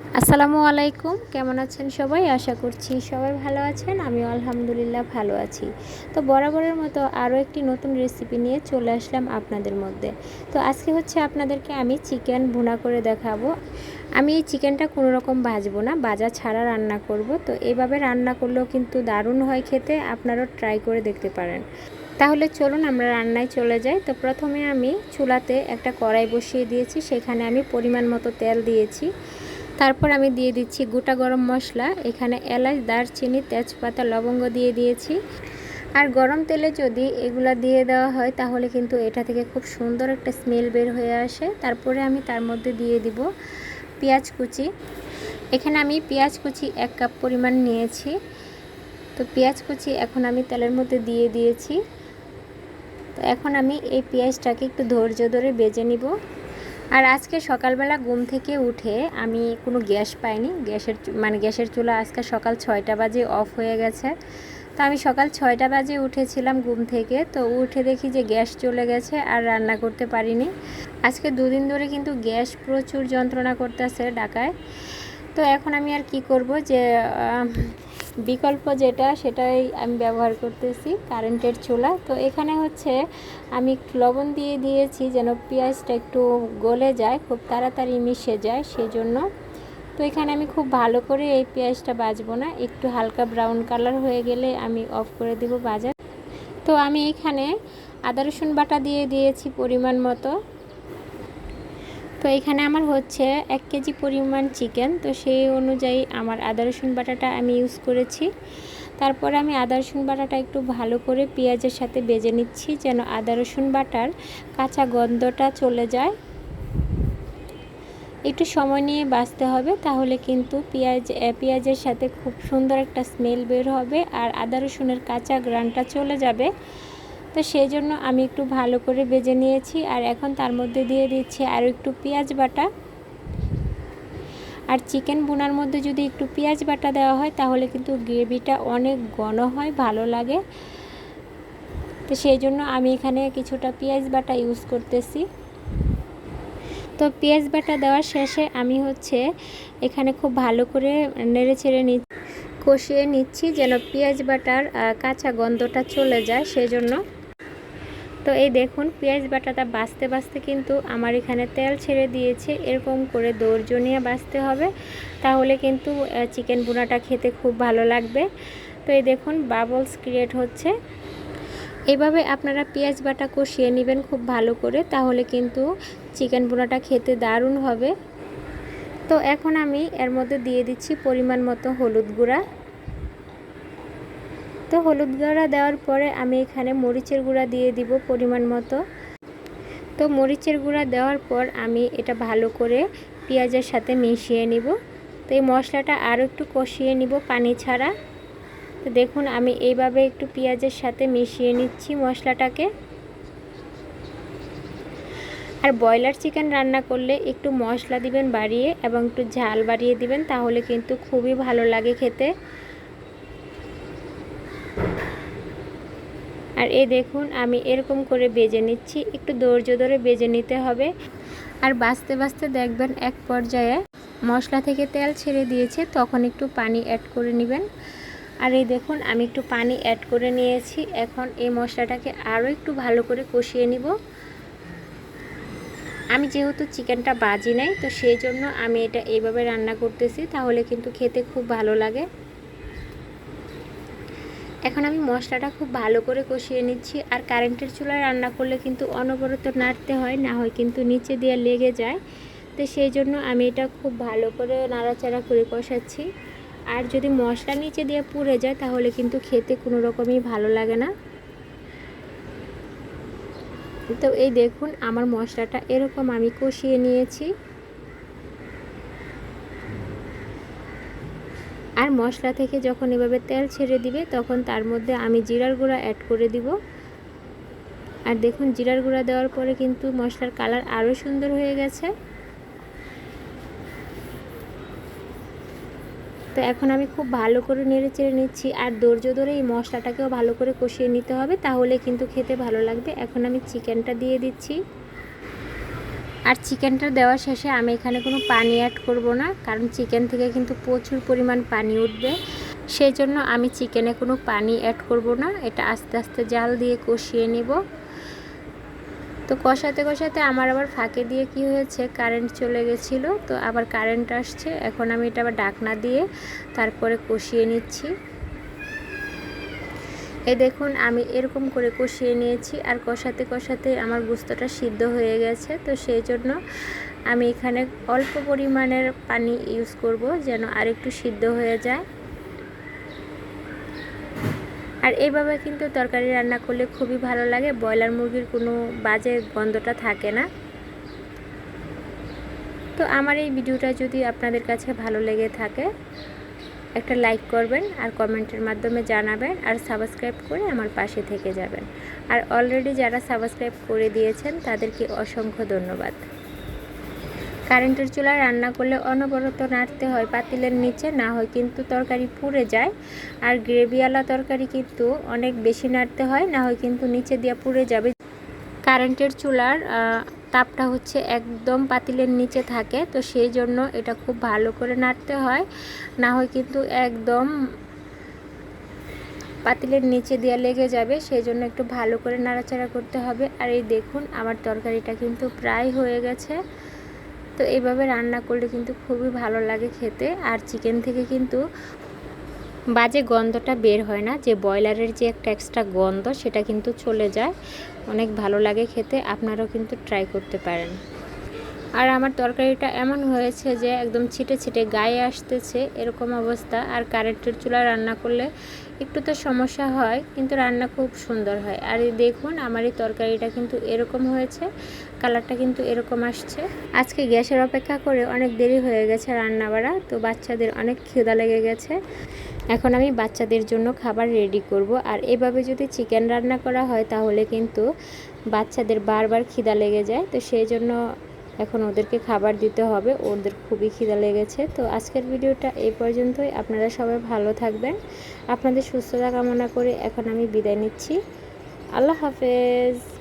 আসসালামু আলাইকুম। কেমন আছেন সবাই? আশা করছি সবাই ভালো আছেন। আমি আলহামদুলিল্লাহ ভালো আছি। তো বরাবরের মতো আরও একটি নতুন রেসিপি নিয়ে চলে আসলাম আপনাদের মধ্যে। তো আজকে হচ্ছে আপনাদেরকে আমি চিকেন ভুনা করে দেখাবো। আমি এই চিকেনটা কোনো রকম ভাজবো না, বাজা ছাড়া রান্না করব। তো এভাবে রান্না করলেও কিন্তু দারুণ হয় খেতে, আপনারাও ট্রাই করে দেখতে পারেন। তাহলে চলুন আমরা রান্নায় চলে যাই। তো প্রথমে আমি চুলাতে একটা কড়াই বসিয়ে দিয়েছি। সেখানে আমি পরিমাণ মতো তেল দিয়েছি। তারপর আমি দিয়ে দিচ্ছি গোটা গরম মশলা, এখানে এলাচ, দারচিনি, তেজপাতা, লবঙ্গ দিয়ে দিয়েছি। আর গরম তেলে যদি এগুলা দিয়ে দেওয়া হয়, তাহলে কিন্তু এটা থেকে খুব সুন্দর একটা স্মেল বের হয়ে আসে। তারপরে আমি তার মধ্যে দিয়ে দিব পেঁয়াজ কুচি। এখানে আমি পেঁয়াজ কুচি এক কাপ পরিমাণ নিয়েছি। তো পেঁয়াজ কুচি এখন আমি তেলের মধ্যে দিয়ে দিয়েছি। তো এখন আমি এই পেঁয়াজটাকে একটু ধৈর্য ধরে বেজে নিব। আর আজকে সকালবেলা ঘুম থেকে উঠে আমি কোনো গ্যাস পাইনি। গ্যাসের মানে গ্যাসের চুলা আজকে সকাল ছয়টা বাজে অফ হয়ে গেছে। তো আমি সকাল ছয়টা বাজে উঠেছিলাম ঘুম থেকে। তো উঠে দেখি যে গ্যাস চলে গেছে আর রান্না করতে পারিনি। আজকে দুদিন ধরে কিন্তু গ্যাস প্রচুর যন্ত্রণা করতেছে ঢাকায়। তো এখন আমি আর কি করব যে বিকল্প যেটা, সেটাই আমি ব্যবহার করতেছি, কারেন্টের চুলা। তো এখানে হচ্ছে আমি লবণ দিয়ে দিয়েছি যেন পেঁয়াজটা একটু গলে যায়, খুব তাড়াতাড়ি মিশে যায় সেজন্য। তো এখানে আমি খুব ভালো করে এই পেঁয়াজটা বাজবো না, একটু হালকা ব্রাউন কালার হয়ে গেলে আমি অফ করে দেব বাজার। তো আমি এখানে আদা রসুন বাটা দিয়ে দিয়েছি পরিমাণ মতো। তো এখানে আমার হচ্ছে এক কেজি পরিমাণ চিকেন তো সেই অনুযায়ী আমার আদা, রসুন বাটাটা আমি ইউজ করেছি। তারপরে আমি আদা, রসুন বাটাটা একটু ভালো করে পেঁয়াজের সাথে বেজে নিচ্ছি যেন আদা, রসুন বাটার কাঁচা গন্ধটা চলে যায়। একটু সময় নিয়ে বাঁচতে হবে, তাহলে কিন্তু পেঁয়াজ পেঁয়াজের সাথে খুব সুন্দর একটা স্মেল বের হবে আর আদা, রসুনের কাঁচা গ্রানটা চলে যাবে। তো সেই জন্য আমি একটু ভালো করে বেজে নিয়েছি আর এখন তার মধ্যে দিয়ে দিচ্ছি আরও একটু পেঁয়াজ বাটা। আর চিকেন বোনার মধ্যে যদি একটু পেঁয়াজ বাটা দেওয়া হয় তাহলে কিন্তু গ্রেভিটা অনেক ঘন হয়, ভালো লাগে। তো সেই জন্য আমি এখানে কিছুটা পেঁয়াজ বাটা ইউজ করতেছি। তো পেঁয়াজ বাটা দেওয়ার শেষে আমি হচ্ছে এখানে খুব ভালো করে নেড়ে ছেড়ে নি, কষিয়ে নিচ্ছি যেন পেঁয়াজ বাটার কাঁচা গন্ধটা চলে যায়, সেজন্য তো এই দেখুন, পেঁয়াজ বাটাটা বাঁচতে বাঁচতে কিন্তু আমার এখানে তেল ছেড়ে দিয়েছে। এরকম করে ধৈর্য নিয়ে বাঁচতে হবে। তাহলে কিন্তু চিকেন বোনাটা খেতে খুব ভালো লাগবে। তো এই দেখুন বাবলস ক্রিয়েট হচ্ছে। এভাবে আপনারা পেঁয়াজ বাটা কষিয়ে নেবেন খুব ভালো করে। তাহলে কিন্তু চিকেন বোনাটা খেতে দারুণ হবে। তো এখন আমি এর মধ্যে দিয়ে দিচ্ছি পরিমাণ মতো হলুদ গুঁড়া। তো হলুদ গুঁড়া দেওয়ার পরে আমি এখানে মরিচের গুঁড়া দিয়ে দিব পরিমাণ মতো। তো মরিচের গুঁড়া দেওয়ার পর আমি এটা ভালো করে পেঁয়াজের সাথে মিশিয়ে নিব। তো এই মশলাটা আরও একটু কষিয়ে নিব পানি ছাড়া। তো দেখুন, আমি এইভাবে একটু পেঁয়াজের সাথে মিশিয়ে নিচ্ছি মশলাটাকে। আর ব্রয়লার চিকেন রান্না করলে একটু মশলা দিবেন বাড়িয়ে এবং একটু ঝাল বাড়িয়ে দিবেন, তাহলে কিন্তু খুবই ভালো লাগে খেতে। আর এই দেখুন, আমি এরকম করে বেজে নিচ্ছি। একটু ধৈর্য ধরে বেজে নিতে হবে। আর বাঁচতে বাঁচতে দেখবেন, এক পর্যায়ে মশলা থেকে তেল ছেড়ে দিয়েছে, তখন একটু পানি অ্যাড করে নেবেন। আর এই দেখুন, আমি একটু পানি অ্যাড করে নিয়েছি। এখন এই মশলাটাকে আরও একটু ভালো করে কষিয়ে নিব। আমি যেহেতু চিকেনটা বাজি নাই, তো সেই জন্য আমি এটা এইভাবে রান্না করতেছি, তাহলে কিন্তু খেতে খুব ভালো লাগে। এখন আমি মশলাটা খুব ভালো করে কষিয়ে নিচ্ছি আর কারেন্টের চুলায় রান্না করলে কিন্তু অনবরত নাড়তে হয়, না হয় কিন্তু নিচে দিয়ে লেগে যায়। তো সেই জন্য আমি এটা খুব ভালো করে নাড়াচাড়া করে কষাচ্ছি। আর যদি মশলা নিচে দিয়ে পুড়ে যায় তাহলে কিন্তু খেতে কোনো রকমই ভালো লাগে না। তো এই দেখুন, আমার মশলাটা এরকম আমি কষিয়ে নিয়েছি। আর মশলা থেকে যখন এভাবে তেল ছেড়ে দিবে, তখন তার মধ্যে আমি জিরার গুঁড়া অ্যাড করে দিব। আর দেখুন, জিরার গুঁড়া দেওয়ার পরে কিন্তু মশলার কালার আরও সুন্দর হয়ে গেছে। তো এখন আমি খুব ভালো করে নেড়ে চেড়ে নিচ্ছি, আর ধৈর্য ধরে এই মশলাটাকেও ভালো করে কষিয়ে নিতে হবে, তাহলে কিন্তু খেতে ভালো লাগবে। এখন আমি চিকেনটা দিয়ে দিচ্ছি। আর চিকেনটা দেওয়ার শেষে আমি এখানে কোনো পানি অ্যাড করব না, কারণ চিকেন থেকে কিন্তু প্রচুর পরিমাণ পানি উঠবে। সেই জন্য আমি চিকেনে কোনো পানি অ্যাড করব না, এটা আস্তে আস্তে জাল দিয়ে কষিয়ে নিব। তো কষাতে কষাতে আমার আবার ফাঁকে দিয়ে কি হয়েছে কারেন্ট চলে গেছিল, তো আবার কারেন্ট আসছে, এখন আমি এটা আবার ডাকনা দিয়ে তারপরে কষিয়ে নিচ্ছি। এই দেখুন, আমি এরকম করে কষিয়ে নিয়েছি আর কষাতে কষাতে আমার গুস্তটা সিদ্ধ হয়ে গেছে। তো সেই জন্য আমি এখানে অল্প পরিমাণের পানি ইউজ করব যেন আরেকটু সিদ্ধ হয়ে যায়। আর এইভাবে কিন্তু তরকারি রান্না করলে খুবই ভালো লাগে, ব্রয়লার মুরগির কোনো বাজে গন্ধটা থাকে না। তো আমার এই ভিডিওটা যদি আপনাদের কাছে ভালো লেগে থাকে একটা লাইক করবেন আর কমেন্টের মাধ্যমে জানাবেন আর সাবস্ক্রাইব করে আমার পাশে থেকে যাবেন। আর অলরেডি যারা সাবস্ক্রাইব করে দিয়েছেন, তাদেরকে অসংখ্য ধন্যবাদ। কারেন্টের চুলায় রান্না করলে অনবরত নাড়তে হয় পাতিলের নিচে, না হয় কিন্তু তরকারি পুড়ে যায়। আর গ্রেভিওয়ালা তরকারি কিন্তু অনেক বেশি নাড়তে হয়, না হয় কিন্তু নিচে দিয়ে পুড়ে যাবে। কারেন্টের চুলার তাপটা হচ্ছে একদম পাতিলের নিচে থাকে, তো সেই জন্য এটা খুব ভালো করে নাড়তে হয়। না হয় কিন্তু একদম পাতিলের নিচে দেওয়া লেগে যাবে, সেই জন্য একটু ভালো করে নাড়াচাড়া করতে হবে। আর এই দেখুন, আমার তরকারিটা কিন্তু প্রায় হয়ে গেছে। তো এইভাবে রান্না করলে কিন্তু খুবই ভালো লাগে খেতে। আর চিকেন থেকে কিন্তু বাজে গন্ধটা বের হয় না, যে ব্রয়লারের যে একটা এক্সট্রা গন্ধ সেটা কিন্তু চলে যায়। অনেক ভালো লাগে খেতে, আপনারাও কিন্তু ট্রাই করতে পারেন। আর আমার তরকারিটা এমন হয়েছে যে একদম ছিটে ছিটে গায়ে আসতেছে এরকম অবস্থা। আর কারেন্টের চুলা রান্না করলে একটু তো সমস্যা হয়, কিন্তু রান্না খুব সুন্দর হয়। আর দেখুন, আমার এই তরকারিটা কিন্তু এরকম হয়েছে, কালারটা কিন্তু এরকম আসছে। আজকে গ্যাসের অপেক্ষা করে অনেক দেরি হয়ে গেছে রান্না বাড়া তো বাচ্চাদের অনেক খিদা লেগে গেছে। এখন আমি বাচ্চাদের জন্য খাবার রেডি করব। আর এভাবে যদি চিকেন রান্না করা হয়, তাহলে কিন্তু বাচ্চাদের বারবার খিদা লেগে যায়। তো সেই জন্য এখন ওদেরকে খাবার দিতে হবে। ওদের খুবই খিদা লেগেছে। তো আজকের ভিডিওটা এই পর্যন্তই। আপনারা সবাই ভালো থাকবেন। আপনাদের সুস্থতা কামনা করে এখন আমি বিদায় নিচ্ছি। আল্লাহ হাফেজ।